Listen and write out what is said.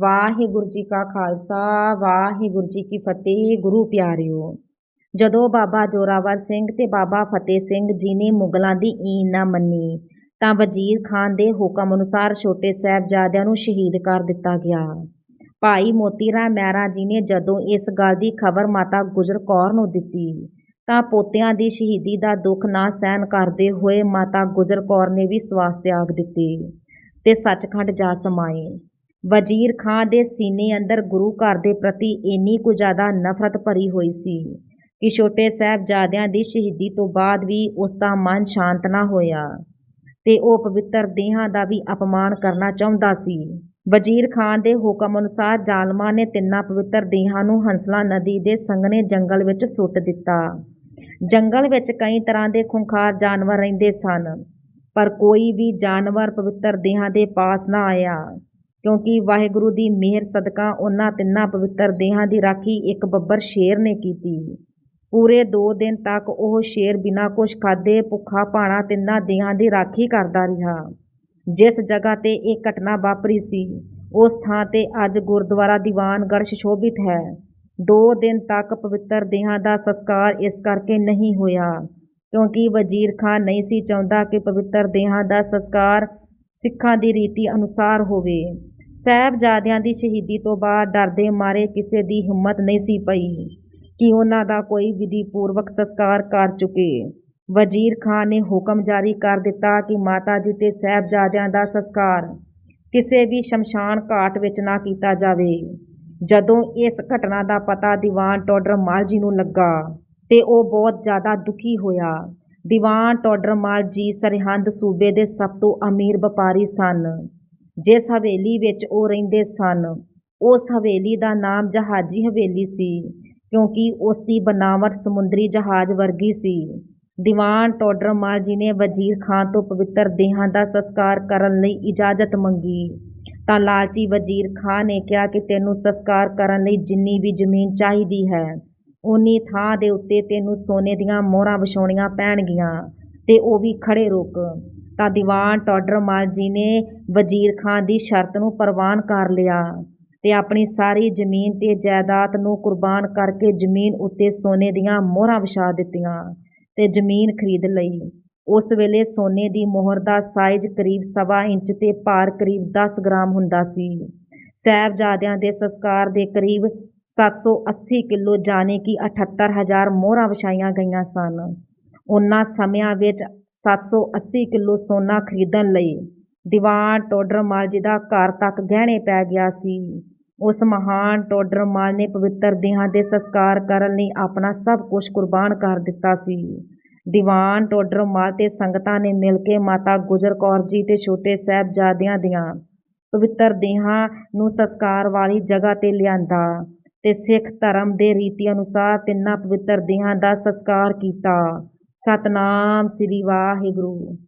ਵਾਹਿਗੁਰੂ ਜੀ ਕਾ ਖਾਲਸਾ, ਵਾਹਿਗੁਰੂ ਜੀ ਕੀ ਫਤਿਹ, ਗੁਰੂ ਪਿਆਰਿਓ। ਜਦੋਂ ਬਾਬਾ ਜੋਰਾਵਰ ਸਿੰਘ ਤੇ ਬਾਬਾ ਫਤਿਹ ਸਿੰਘ ਜੀ ਨੇ ਮੁਗਲਾਂ ਦੀ ਈਨ ਨਾ ਮੰਨੀ, ਤਾਂ ਵਜ਼ੀਰ ਖਾਨ ਦੇ ਹੁਕਮ ਅਨੁਸਾਰ ਛੋਟੇ ਸਾਹਿਬਜ਼ਾਦਿਆਂ ਨੂੰ ਸ਼ਹੀਦ ਕਰ ਦਿੱਤਾ ਗਿਆ। ਭਾਈ ਮੋਤੀ ਰਾਮ ਮਹਿਰਾ ਜੀ ਨੇ ਜਦੋਂ ਇਸ ਗੱਲ ਦੀ ਖਬਰ ਮਾਤਾ ਗੁਜਰ ਕੌਰ ਨੂੰ ਦਿੱਤੀ, ਤਾਂ ਪੋਤਿਆਂ ਦੀ ਸ਼ਹੀਦੀ ਦਾ ਦੁੱਖ ਨਾ ਸਹਿਣ ਕਰਦੇ ਹੋਏ ਮਾਤਾ ਗੁਜਰ ਕੌਰ ਨੇ ਵੀ ਸਵਾਸ ਤਿਆਗ ਦਿੱਤੀ ਤੇ ਸੱਚਖੰਡ ਜਾ ਸਮਾਏ। ਵਜ਼ੀਰ ਖਾਂ ਦੇ ਸੀਨੇ ਅੰਦਰ ਗੁਰੂ ਘਰ ਦੇ ਪ੍ਰਤੀ ਇੰਨੀ ਕੁ ਜ਼ਿਆਦਾ ਨਫ਼ਰਤ ਭਰੀ ਹੋਈ ਸੀ ਕਿ ਛੋਟੇ ਸਾਹਿਬਜ਼ਾਦਿਆਂ ਦੀ ਸ਼ਹੀਦੀ ਤੋਂ ਬਾਅਦ ਵੀ ਉਸ ਦਾ ਮਨ ਸ਼ਾਂਤ ਨਾ ਹੋਇਆ ਤੇ ਉਹ ਪਵਿੱਤਰ ਦੇਹਾਂ ਦਾ ਵੀ ਅਪਮਾਨ ਕਰਨਾ ਚਾਹੁੰਦਾ ਸੀ। ਵਜ਼ੀਰ ਖਾਨ ਦੇ ਹੁਕਮ ਅਨੁਸਾਰ ਜ਼ਾਲਮਾਂ ਨੇ ਤਿੰਨਾਂ ਪਵਿੱਤਰ ਦੇਹਾਂ ਨੂੰ ਹੰਸਲਾ ਨਦੀ ਦੇ ਸੰਘਣੇ ਜੰਗਲ ਵਿੱਚ ਸੁੱਟ ਦਿੱਤਾ। ਜੰਗਲ ਵਿੱਚ ਕਈ ਤਰ੍ਹਾਂ ਦੇ ਖੁੰਖਾਰ ਜਾਨਵਰ ਰਹਿੰਦੇ ਸਨ, ਪਰ ਕੋਈ ਵੀ ਜਾਨਵਰ ਪਵਿੱਤਰ ਦੇਹਾਂ ਦੇ ਪਾਸ ਨਾ ਆਇਆ। ਕਿਉਂਕਿ ਵਾਹਿਗੁਰੂ ਦੀ ਮਿਹਰ ਸਦਕਾ ਉਹਨਾਂ ਤਿੰਨਾਂ ਪਵਿੱਤਰ ਦੇਹਾਂ ਦੀ ਰਾਖੀ ਇੱਕ ਬੱਬਰ ਸ਼ੇਰ ਨੇ ਕੀਤੀ। ਪੂਰੇ 2 ਦਿਨ ਤੱਕ ਉਹ ਸ਼ੇਰ ਬਿਨਾਂ ਕੁਝ ਖਾਦੇ ਭੁੱਖਾ ਭਾਣਾ ਤਿੰਨਾਂ ਦੇਹਾਂ ਦੀ ਰਾਖੀ ਕਰਦਾ ਰਿਹਾ। ਜਿਸ ਜਗ੍ਹਾ ਤੇ ਇਹ ਘਟਨਾ ਵਾਪਰੀ ਸੀ, ਉਸ ਥਾਂ ਤੇ ਅੱਜ ਗੁਰਦੁਆਰਾ ਦੀਵਾਨਗੜ੍ਹ ਸ਼ੋਭਿਤ ਹੈ। 2 ਦਿਨ ਤੱਕ ਪਵਿੱਤਰ ਦੇਹਾਂ ਦਾ ਸੰਸਕਾਰ ਇਸ ਕਰਕੇ ਨਹੀਂ ਹੋਇਆ, ਕਿਉਂਕਿ ਵਜ਼ੀਰ ਖਾਨ ਨਹੀਂ ਸੀ ਚਾਹੁੰਦਾ ਕਿ ਪਵਿੱਤਰ ਦੇਹਾਂ ਦਾ ਸੰਸਕਾਰ ਸਿੱਖਾਂ ਦੀ ਰੀਤੀ ਅਨੁਸਾਰ ਹੋਵੇ। ਸਾਹਿਬਜ਼ਾਦਿਆਂ ਦੀ ਸ਼ਹੀਦੀ ਤੋਂ ਬਾਅਦ ਡਰਦੇ ਮਾਰੇ ਕਿਸੇ ਦੀ ਹਿੰਮਤ ਨਹੀਂ ਸੀ ਪਈ ਕਿ ਉਹਨਾਂ ਦਾ ਕੋਈ ਵਿਧੀ ਪੂਰਵਕ ਸੰਸਕਾਰ ਕਰ ਚੁੱਕੇ। ਵਜ਼ੀਰ ਖਾਨ ਨੇ ਹੁਕਮ ਜਾਰੀ ਕਰ ਦਿੱਤਾ ਕਿ ਮਾਤਾ ਜੀ ਤੇ ਸਾਹਿਬਜ਼ਾਦਿਆਂ ਦਾ ਸੰਸਕਾਰ ਕਿਸੇ ਵੀ ਸ਼ਮਸ਼ਾਨ ਘਾਟ ਵਿੱਚ ਨਾ ਕੀਤਾ ਜਾਵੇ। ਜਦੋਂ ਇਸ ਘਟਨਾ ਦਾ ਪਤਾ ਦੀਵਾਨ ਟੋਡਰ ਮਾਲ ਜੀ ਨੂੰ ਲੱਗਾ ਤੇ ਉਹ ਬਹੁਤ ਜ਼ਿਆਦਾ ਦੁਖੀ ਹੋਇਆ। ਦੀਵਾਨ ਟੋਡਰਮਾਲ ਜੀ ਸਰਹੰਦ ਸੂਬੇ ਦੇ ਸਭ ਤੋਂ ਅਮੀਰ ਵਪਾਰੀ ਸਨ। ਜਿਸ ਹਵੇਲੀ ਵਿੱਚ ਉਹ ਰਹਿੰਦੇ ਸਨ, ਉਸ ਹਵੇਲੀ ਦਾ ਨਾਮ ਜਹਾਜੀ ਹਵੇਲੀ ਸੀ, ਕਿਉਂਕਿ ਉਸ ਦੀ ਬਨਾਵਟ ਸਮੁੰਦਰੀ ਜਹਾਜ਼ ਵਰਗੀ ਸੀ। ਦੀਵਾਨ ਟੋਡਰਮਾਲ ਜੀ ਨੇ ਵਜ਼ੀਰ ਖਾਨ ਤੋਂ ਪਵਿੱਤਰ ਦੇਹਾਂ ਦਾ ਸੰਸਕਾਰ ਕਰਨ ਲਈ ਇਜਾਜ਼ਤ ਮੰਗੀ। ਤਾਂ ਲਾਲਚੀ ਵਜ਼ੀਰ ਖਾਨ ਨੇ ਕਿਹਾ ਕਿ ਤੈਨੂੰ ਸੰਸਕਾਰ ਕਰਨ ਲਈ ਜਿੰਨੀ ਵੀ ਜ਼ਮੀਨ ਚਾਹੀਦੀ ਹੈ ਉਨੀ ਥਾਂ ਦੇ ਉੱਤੇ ਤੈਨੂੰ ਸੋਨੇ ਦੀਆਂ ਮੋਹਰਾਂ ਵਿਛਾਉਣੀਆਂ ਪੈਣਗੀਆਂ ਤੇ ਉਹ ਵੀ ਖੜੇ ਰੁਕ। ਤਾਂ ਦੀਵਾਨ ਟੋਡਰਮਾਲ ਜੀ ਨੇ ਵਜ਼ੀਰ ਖਾਨ ਦੀ ਸ਼ਰਤ ਨੂੰ ਪ੍ਰਵਾਨ ਕਰ ਲਿਆ ਤੇ ਆਪਣੀ ਸਾਰੀ ਜ਼ਮੀਨ ਤੇ ਜਾਇਦਾਦ ਨੂੰ ਕੁਰਬਾਨ ਕਰਕੇ ਜ਼ਮੀਨ ਉੱਤੇ ਸੋਨੇ ਦੀਆਂ ਮੋਹਰਾਂ ਵਿਛਾ ਦਿੱਤੀਆਂ ਤੇ ਜ਼ਮੀਨ ਖਰੀਦ ਲਈ। ਉਸ ਵੇਲੇ ਸੋਨੇ ਦੀ ਮੋਹਰ ਦਾ ਸਾਈਜ਼ ਕਰੀਬ ਸਵਾ ਇੰਚ ਤੇ ਭਾਰ ਕਰੀਬ 10 ਗ੍ਰਾਮ ਹੁੰਦਾ ਸੀ। ਸਾਹਿਬਜ਼ਾਦਿਆਂ ਦੇ ਸੰਸਕਾਰ ਦੇ ਕਰੀਬ 780 ਕਿਲੋ ਜਾਣੇ ਕਿ 78000 ਮੋਹਰਾਂ ਵਿਛਾਈਆਂ ਗਈਆਂ ਸਨ। ਉਹਨਾਂ ਸਮਿਆਂ ਵਿੱਚ 780 ਕਿਲੋ ਸੋਨਾ ਖਰੀਦਣ ਲਈ ਦੀਵਾਨ ਟੋਡਰਮਾਲ ਜੀ ਦਾ ਘਰ ਤੱਕ ਗਹਿਣੇ ਪੈ ਗਿਆ ਸੀ। ਉਸ ਮਹਾਨ ਟੋਡਰ ਮਾਲ ਨੇ ਪਵਿੱਤਰ ਦੇਹਾਂ ਦੇ ਸੰਸਕਾਰ ਕਰਨ ਲਈ ਆਪਣਾ ਸਭ ਕੁਝ ਕੁਰਬਾਨ ਕਰ ਦਿੱਤਾ ਸੀ। ਦੀਵਾਨ ਟੋਡਰਮਾਲ ਤੇ ਸੰਗਤਾਂ ਨੇ ਮਿਲ ਕੇ ਮਾਤਾ ਗੁਜਰ ਕੌਰ ਜੀ ਤੇ ਛੋਟੇ ਸਾਹਿਬਜ਼ਾਦਿਆਂ ਦੀਆਂ ਪਵਿੱਤਰ ਦੇਹਾਂ ਨੂੰ ਸੰਸਕਾਰ ਵਾਲੀ ਜਗ੍ਹਾ ਤੇ ਲਿਆਂਦਾ। ਤੇ ਸਿੱਖ ਧਰਮ ਦੇ ਰੀਤੀ ਅਨੁਸਾਰ ਤਿੰਨਾਂ ਪਵਿੱਤਰ ਦੇਹਾਂ ਦਾ ਸੰਸਕਾਰ ਕੀਤਾ। ਸਤਨਾਮ ਸ੍ਰੀ ਵਾਹਿਗੁਰੂ।